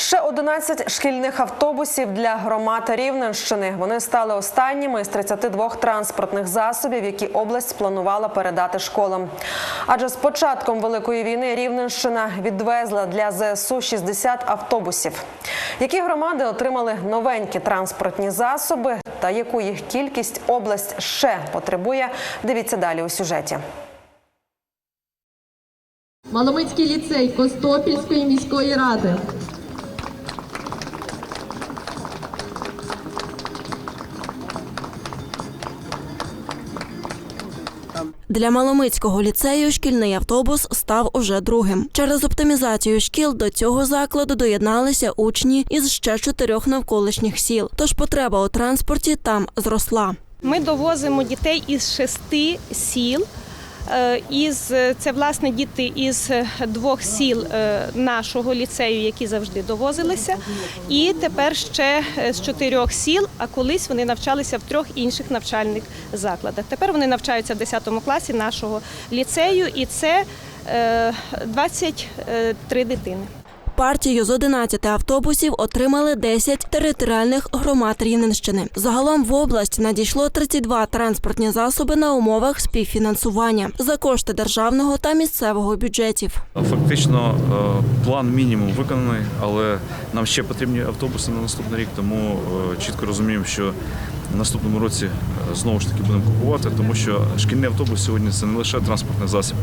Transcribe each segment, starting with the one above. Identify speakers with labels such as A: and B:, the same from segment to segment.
A: Ще 11 шкільних автобусів для громад Рівненщини. Вони стали останніми з 32 транспортних засобів, які область планувала передати школам. Адже з початком великої війни Рівненщина відвезла для ЗСУ 60 автобусів. Які громади отримали новенькі транспортні засоби та яку їх кількість область ще потребує? Дивіться далі у сюжеті.
B: Маломицький ліцей Костопільської міської ради.
C: Для Маломицького ліцею шкільний автобус став уже другим. Через оптимізацію шкіл до цього закладу доєдналися учні із ще чотирьох навколишніх сіл. Тож потреба у транспорті там зросла.
D: Ми довозимо дітей із шести сіл. Е, Із це власне діти із двох сіл е, нашого ліцею, які завжди довозилися, і тепер ще е, з чотирьох сіл. А колись вони навчалися в трьох інших навчальних закладах. Тепер вони навчаються в 10 класі нашого ліцею, і це е, 23 дитини.
C: Партію з 11 автобусів отримали 10 територіальних громад Рівненщини. Загалом в область надійшло 32 транспортні засоби на умовах співфінансування за кошти державного та місцевого бюджетів.
E: Фактично е, план мінімум виконаний, але нам ще потрібні автобуси на наступний рік, тому е, чітко розуміємо, що в наступному році е, знову ж таки будемо купувати, тому що шкільний автобус сьогодні це не лише транспортний засіб,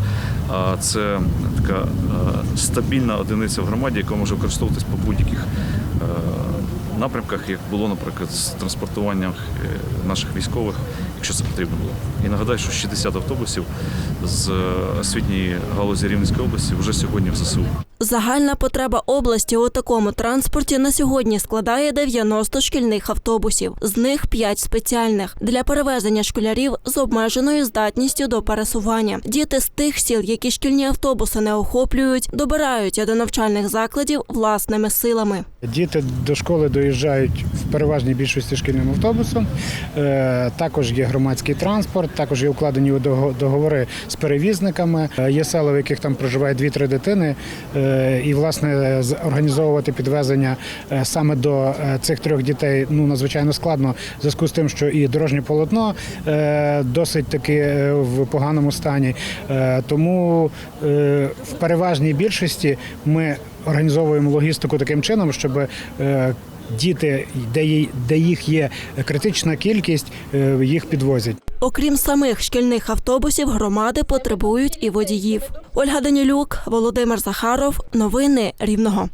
E: а це така е, стабільна одиниця в громаді, яка може використовуватись по будь-яких е, напрямках, як було, наприклад, з транспортуванням е, наших військових, якщо це потрібно було. І нагадаю, що 60 автобусів з освітньої галузі Рівненської області вже сьогодні в ЗСУ.
C: Загальна потреба області у такому транспорті на сьогодні складає 90 шкільних автобусів, з них 5 спеціальних для перевезення школярів з обмеженою здатністю до пересування. Діти з тих сіл, які шкільні автобуси не охоплюють, добираються до навчальних закладів власними силами.
F: Діти до школи доїжджають в переважній більшості шкільним автобусом. Е, Також є громадський транспорт, також є укладені дого- договори з перевізниками. Е, Є села, в яких там проживає 2-3 дитини. І, власне, організовувати підвезення е, саме до е, цих трьох дітей ну надзвичайно складно, в зв'язку з тим, що і дорожнє полотно е, досить таки в поганому стані. Тому в переважній більшості ми організовуємо логістику таким чином, щоб діти, де їх є критична кількість, їх підвозять.
C: Окрім самих шкільних автобусів, громади потребують і водіїв. Ольга Данілюк, Володимир Захаров. Новини Рівного.